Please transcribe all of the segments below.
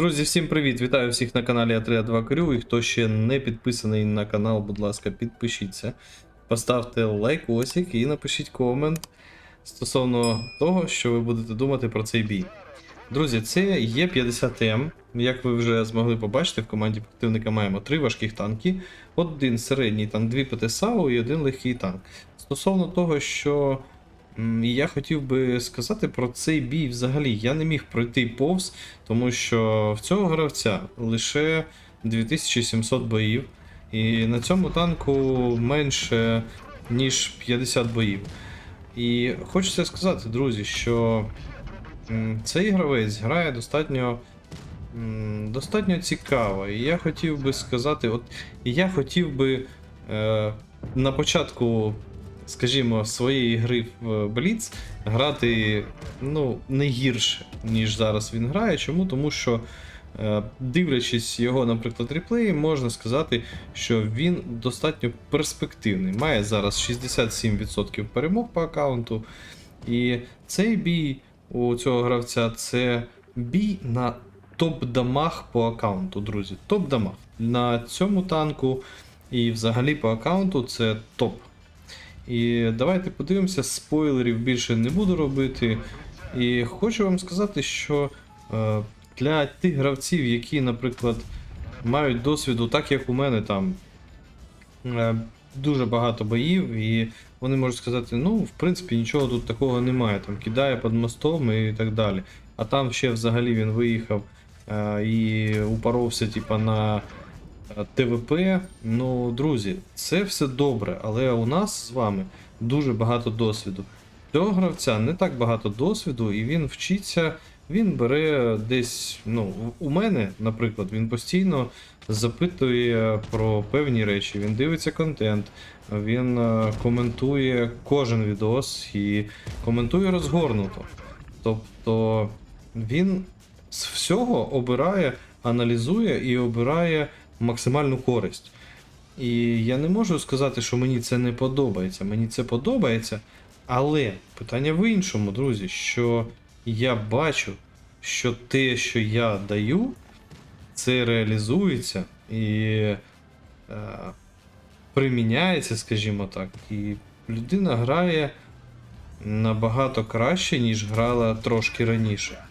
Друзі, всім привіт! Вітаю всіх на каналі А32 Крю. І хто ще не підписаний на канал, будь ласка, підпишіться. Поставте лайкосик і напишіть комент стосовно того, що ви будете думати про цей бій. Друзі, це є 50М. Як ви вже змогли побачити, в команді противника маємо три важких танки, один середній танк, дві ПТ-САУ і один легкий танк. Стосовно того, що м, я хотів би сказати про цей бій взагалі, я не міг пройти повз, тому що в цього гравця лише 2700 боїв, і на цьому танку менше ніж 50 боїв. І хочеться сказати, друзі, що цей гравець грає достатньо. Достатньо цікаво. І я хотів би сказати, от я хотів би е, на початку, скажімо, своєї гри в Blitz грати ну, не гірше, ніж зараз він грає. Чому? Тому що, е, дивлячись його, наприклад, реплеї, можна сказати, що він достатньо перспективний. Має зараз 67% перемог по аккаунту. І цей бій у цього гравця це бій на топ-дамаг по аккаунту, друзі. Топ-дамаг. На цьому танку і взагалі по аккаунту це топ. І давайте подивимося, спойлерів більше не буду робити. І хочу вам сказати, що е, для тих гравців, які, наприклад, мають досвіду, так як у мене там е, дуже багато боїв, і вони можуть сказати, ну, в принципі, нічого тут такого немає, там кидає під мостом і так далі. А там ще взагалі він виїхав е, і упоровся, типа, на ТВП. Ну, друзі, це все добре, але у нас з вами дуже багато досвіду. Цього гравця не так багато досвіду, і він вчиться, він бере десь. Ну, у мене, наприклад, він постійно запитує про певні речі, він дивиться контент, він е, коментує кожен відос і коментує розгорнуто. Тобто він з всього обирає, аналізує і обирає максимальну користь. І я не можу сказати, що мені це не подобається. Мені це подобається, але питання в іншому, друзі, що я бачу, що те, що я даю, це реалізується і е, приміняється, скажімо так. І людина грає набагато краще, ніж грала трошки раніше.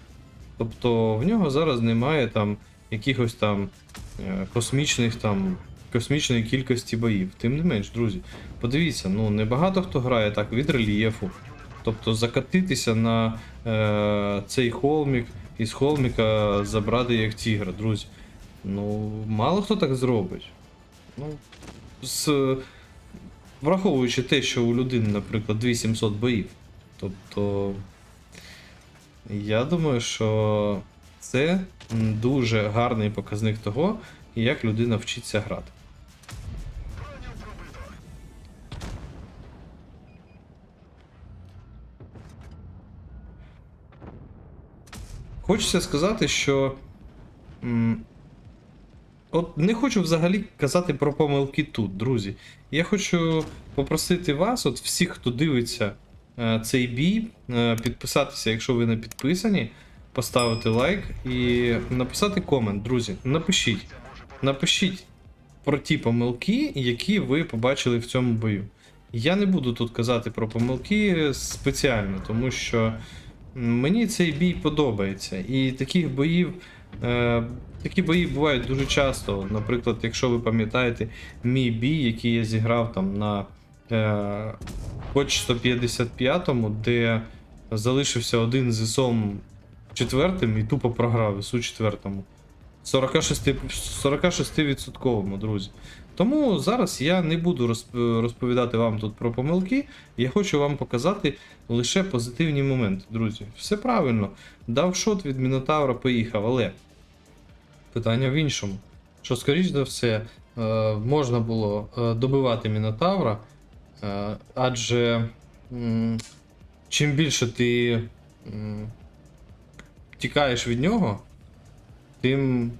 Тобто в нього зараз немає там якихось там космічних там космічної кількості боїв. Тим не менш, друзі, подивіться, ну небагато хто грає так від рельєфу. Тобто закатитися на е, цей холмік і з холміка забрати як тігра, друзі. Ну, мало хто так зробить. Ну, з, враховуючи те, що у людини, наприклад, 2700 боїв. Тобто. Я думаю, що це дуже гарний показник того, як людина вчиться грати. Хочеться сказати, що. От не хочу взагалі казати про помилки тут, друзі. Я хочу попросити вас, от всіх, хто дивиться е, цей бій, е, підписатися, якщо ви не підписані, поставити лайк і написати комент, друзі. Напишіть. Напишіть про ті помилки, які ви побачили в цьому бою. Я не буду тут казати про помилки спеціально, тому що мені цей бій подобається. І таких боїв. Е, такі бої бувають дуже часто. Наприклад, якщо ви пам'ятаєте мій бій, який я зіграв там на е, Коч 155-му, де залишився один з ІСом четвертим і тупо програв ІСу четвертому. 46, 46%, друзі. Тому зараз я не буду розповідати вам тут про помилки. Я хочу вам показати лише позитивні моменти, друзі. Все правильно. Дав шот від Мінотавра, поїхав, але питання в іншому. Що, скоріш за все, е, можна було е, добивати Мінотавра, е, адже чим більше ти тікаєш від нього, тим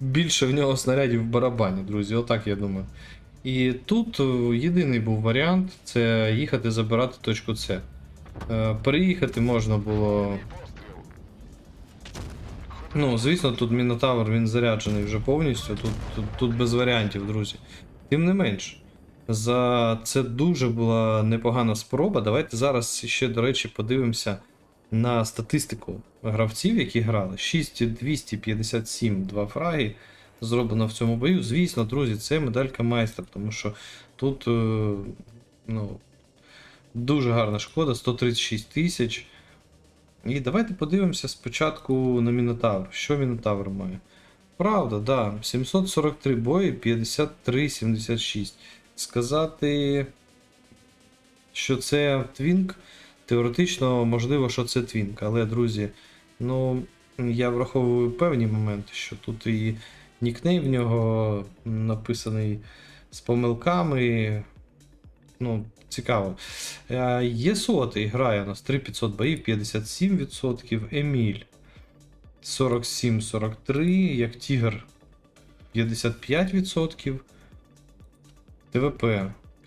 більше в нього снарядів в барабані, друзі. Отак я думаю. І тут е, єдиний був варіант це їхати забирати точку С. Е, Переїхати можна було Ну, звісно, тут Мінотавр він заряджений вже повністю, тут, тут, тут без варіантів, друзі. Тим не менш, за це дуже була непогана спроба. Давайте зараз ще, до речі, подивимося на статистику гравців, які грали. 6257 два фраги зроблено в цьому бою. Звісно, друзі, це медалька майстра, тому що тут е, ну, дуже гарна шкода, 136 тисяч. І давайте подивимося спочатку на Мінотавр. Що Мінотавр має? Правда, да. 743 бої, 53-76. Сказати, що це твінк. Теоретично, можливо, що це твінк. Але, друзі, ну, я враховую певні моменти, що тут і нікнейм в нього написаний з помилками. Ну, цікаво. Е, Є сотий, грає у нас 3500 боїв, 57%. Еміль 47-43, як Тігр 55%. ТВП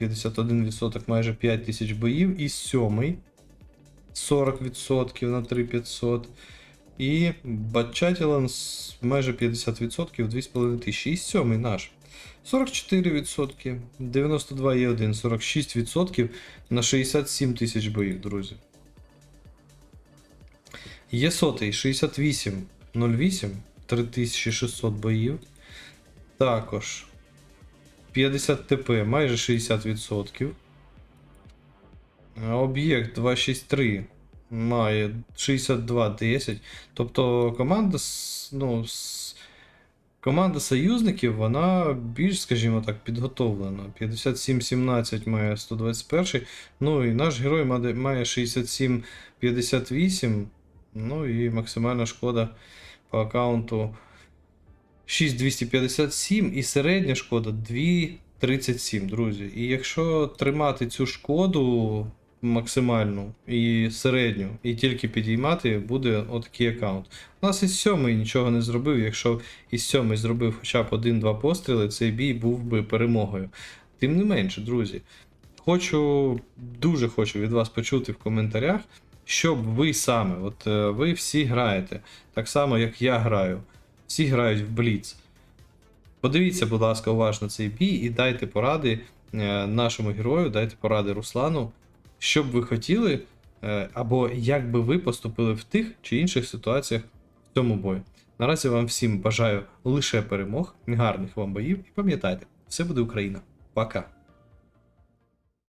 51%, майже 5000 боїв. І сьомий 40% на 3500. І Батчателен майже 50%, 2500. І сьомий наш 44%, 92 є 1, 46% на 67 тисяч боїв, друзі. Є сотий 68 08, 3600 боїв. Також 50 ТП, майже 60%. Об'єкт 263 має 62-10. Тобто команда, ну, команда союзників, вона більш, скажімо так, підготовлена. 57-17 має 121. Ну і наш герой має 67-58. Ну і максимальна шкода по аккаунту 6257 і середня шкода 237, друзі. І якщо тримати цю шкоду максимальну і середню, і тільки підіймати, буде отакий аккаунт. У нас із сьомий нічого не зробив. Якщо із сьомий зробив хоча б один-два постріли, цей бій був би перемогою. Тим не менше, друзі, хочу, дуже хочу від вас почути в коментарях, щоб ви саме, от е, ви всі граєте, так само як я граю. Всі грають в Бліц. Подивіться, будь ласка, уважно цей бій і дайте поради е, нашому герою, дайте поради Руслану, що б ви хотіли, е, або як би ви поступили в тих чи інших ситуаціях в цьому бою. Наразі вам всім бажаю лише перемог, гарних вам боїв і пам'ятайте, все буде Україна. Пока.